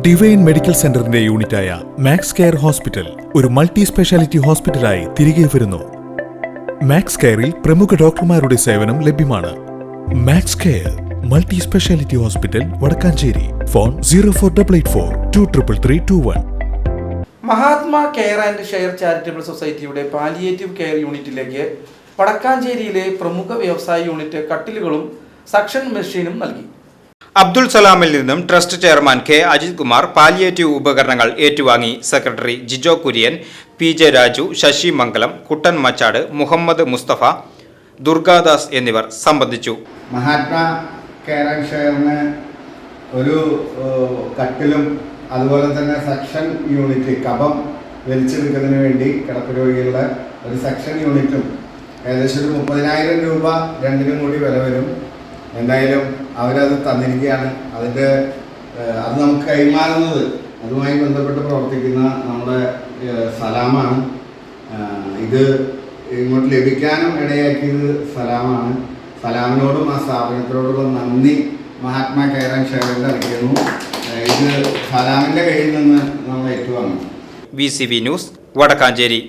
Divine medical സെന്ററിന്റെ യൂണിറ്റായ Max Care hospital ഒരു മൾട്ടി സ്പെഷ്യാലിറ്റി ഹോസ്പിറ്റലായി തിരികെ വരുന്നു. മാക്സ് കെയറിൽ പ്രമുഖ ഡോക്ടർമാരുടെ സേവനം ലഭ്യമാണ്. Max Care multi speciality hospital Vadakkanchery. Phone zero four double eight four two triple three two one Mahatma care and share charitable സൊസൈറ്റിയുടെ പാലിയേറ്റീവ് കെയർ യൂണിറ്റിലേക്ക് വടക്കാഞ്ചേരിയിലെ പ്രമുഖ വ്യവസായ യൂണിറ്റ് കട്ടിലുകളും സക്ഷൻ മെഷീനും നൽകി. അബ്ദുൾ സലാമിൽ നിന്നും trust chairman K Ajith Kumar palliative ഉപകരണങ്ങൾ ഏറ്റുവാങ്ങി secretary Jijo Kurian P J Raju Sasi Mangalam Kuttan Machad Muhammad Musthafa Durgadas എന്നിവർ സംബന്ധിച്ചു. മഹാത്മാ ഷെയറിന് ഒരു കട്ടിലും അതുപോലെ തന്നെ സെക്ഷൻ യൂണിറ്റ് കപം വലിച്ചെടുക്കുന്നതിന് വേണ്ടി കിടപ്പ് രോഗികളുടെ ഒരു സെക്ഷൻ യൂണിറ്റും ഏകദേശം ഒരു മുപ്പതിനായിരം രൂപ രണ്ടിനും കൂടി വില വരും. എന്തായാലും അവരത് തന്നിരിക്കുകയാണ്. അതിന്റെ അത് നമുക്ക് കൈമാറുന്നത്. അതുമായി ബന്ധപ്പെട്ട് പ്രവർത്തിക്കുന്ന നമ്മുടെ സലാമാണ്. ഇത് ഇങ്ങോട്ട് ലഭിക്കാനും ഇടയാക്കിയത് സലാമാണ്. സലാമിനോടും ആ സ്ഥാപനത്തിനോടുള്ള നന്ദി മഹാത്മാ കെയർ ക്ഷേത്രത്തിൽ അറിയിക്കുന്നു. ഇത് സലാമിന്റെ കയ്യിൽ നിന്ന് നമ്മൾ ഏറ്റുവാങ്ങും V C V news Vadakkanchery.